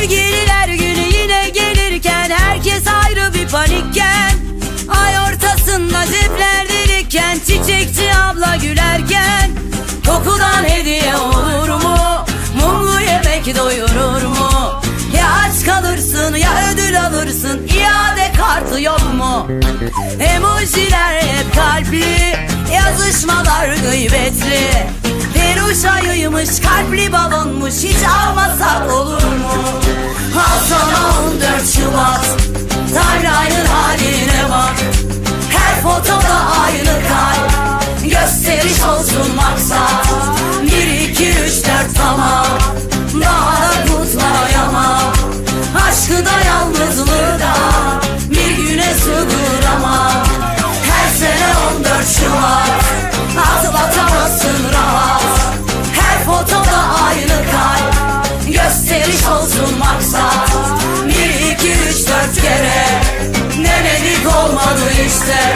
Sevgililer günü yine gelirken Herkes ayrı bir panikken Ay ortasında cepler delikken Çiçekçi abla gülerken Kokudan hediye olur mu? Mumlu yemek doyurur mu? Ya aç kalırsın ya ödül alırsın İade kartı yok mu? Emojiler hep kalpli Yazışmalar gıybetli Peruş ayıymış kalpli balonmuş Hiç alma olsun maksat. Bir iki üç dört kere. Ne Denedik olmadı işte.